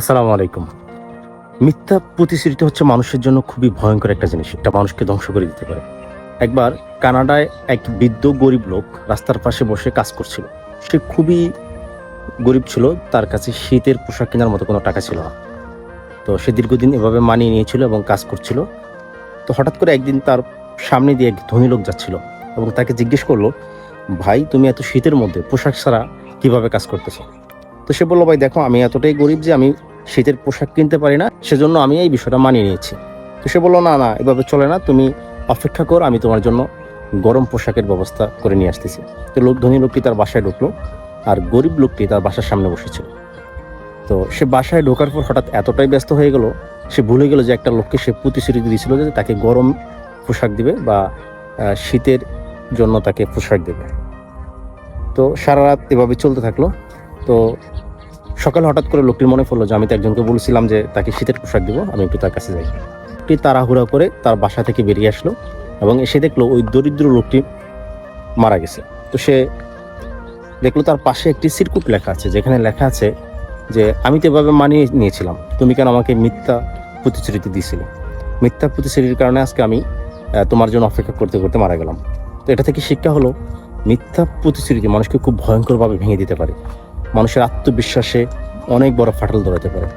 আসসালামু আলাইকুম। মিথ্যা প্রতিশ্রুতি হচ্ছে মানুষের জন্য খুবই ভয়ঙ্কর একটা জিনিস, এটা মানুষকে ধ্বংস করে দিতে পারে। একবার কানাডায় এক বৃদ্ধ গরিব লোক রাস্তার পাশে বসে কাজ করছিল। সে খুবই গরিব ছিল, তার কাছে শীতের পোশাক কেনার মতো কোনো টাকা ছিল না। তো সে দীর্ঘদিন এভাবে মানিয়ে নিয়েছিল এবং কাজ করছিল। তো হঠাৎ করে একদিন তার সামনে দিয়ে এক ধনী লোক যাচ্ছিল এবং তাকে জিজ্ঞেস করল, ভাই, তুমি এত শীতের মধ্যে পোশাক ছাড়া কীভাবে কাজ করতেছো? তো সে বলল, ভাই, দেখো, আমি এতটাই গরিব যে আমি শীতের পোশাক কিনতে পারি না, সেজন্য আমি এই বিষয়টা মানিয়ে নিয়েছি। তো সে বলল, না না, এভাবে চলে না, তুমি অপেক্ষা কর, আমি তোমার জন্য গরম পোশাকের ব্যবস্থা করে নিয়ে আসতেছি। তো লোক, ধনী লোকটি তার বাসায় ঢুকলো, আর গরিব লোকটি তার বাসার সামনে বসেছিল। তো সে বাসায় ঢোকার পর হঠাৎ এতটাই ব্যস্ত হয়ে গেল, সে ভুলে গেল যে একটা লোককে সে প্রতিশ্রুতি দিয়েছিল যে তাকে গরম পোশাক দিবে বা শীতের জন্য তাকে পোশাক দেবে। তো সারা রাত এভাবে চলতে থাকল। তো সকালে হঠাৎ করে লোকটির মনে পড়ল যে আমি তো একজনকে বলেছিলাম যে তাকে শীতের পোশাক দিব, আমি একটু তার কাছে যাই। লোকটি তাড়াহুড়া করে তার বাসা থেকে বেরিয়ে আসলো এবং এসে দেখল ওই দরিদ্র লোকটি মারা গেছে। তো সে দেখল তার পাশে একটি সিরকুট লেখা আছে, যেখানে লেখা আছে যে, আমি তো এভাবে মানিয়ে নিয়েছিলাম। তুমি কেন আমাকে মিথ্যা প্রতিশ্রুতি দিয়েছিলে? মিথ্যা প্রতিশ্রুতির কারণে আজকে আমি তোমার জন্য অপেক্ষা করতে করতে মারা গেলাম। তো এটা থেকে শিক্ষা হলো, মিথ্যা প্রতিশ্রুতি মানুষকে খুব ভয়ঙ্করভাবে ভেঙে দিতে পারে। মানুষের আত্মবিশ্বাসে অনেক বড় ফাটল ধরাতে পারে।